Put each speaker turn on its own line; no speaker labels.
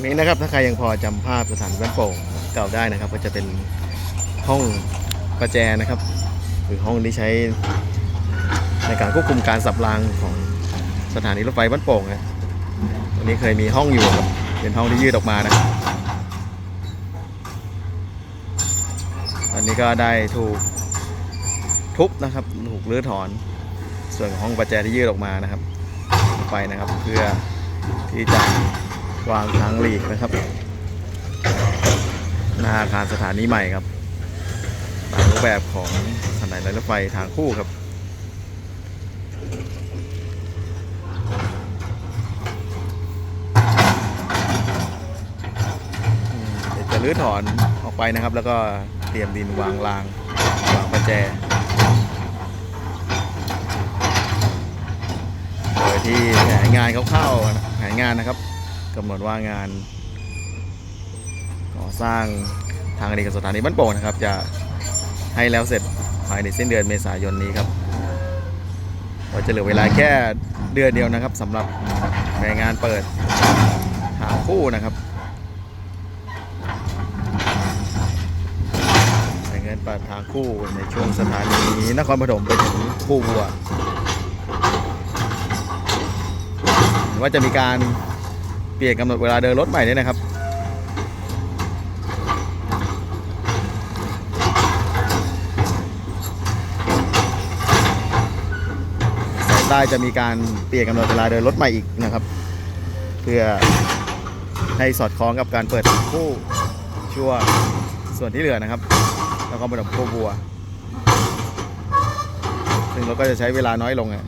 รงนี้นะครับถ้าใครยังพอจำภาพสถานีบ้านโป่งเก่าได้นะครับ ก็จะเป็นห้องประแจนะครับ หรือห้องที่ใช้ในการควบคุมการสับรางของสถานีรถไฟบ้านโป่งนะตรงนี้เคยมีห้องอยู่ครับเป็นห้องที่ยืดออกมานะครับตอนนี้ก็ได้ถูกทุบนะครับถูกรื้อถอน ส่วนของห้องประแจที่ยืดออกมานะครับ ไปนะครับเพื่อที่จะ วางทางหลีกนะครับ หน้าอาคารสถานีใหม่ครับตามรูปแบบของสถานีรถไฟทางคู่ครับจะรื้อถอนออกไปนะครับ แล้วก็เตรียมดินวางรางวางประแจโดยที่แผนงานคร่าวๆนะแผนงานนะครับ กำหนดว่างานก่อสร้างทางอดีตสถานีบ้านโป่งนะครับ จะให้แล้วเสร็จภายในสิ้นเดือนเมษายนนี้ครับก็จะเหลือเวลาแค่เดือนเดียวนะครับสำหรับแผนงานเปิดทางคู่นะครับแผนงานเปิดทางคู่ในช่วงสถานีนครปฐมไปถึงคู่บัวว่าจะมีการ เปลี่ยนกำหนดเวลาเดินรถใหม่ด้วยนะครับสายใต้จะมีการเปลี่ยนกำหนดเวลาเดินรถใหม่อีกนะครับ เพื่อให้สอดคล้องกับการเปิดคู่ชั่วส่วนที่เหลือนะครับ แล้วก็มาดับคู่บัว ซึ่งเราก็จะใช้เวลาน้อยลงอะ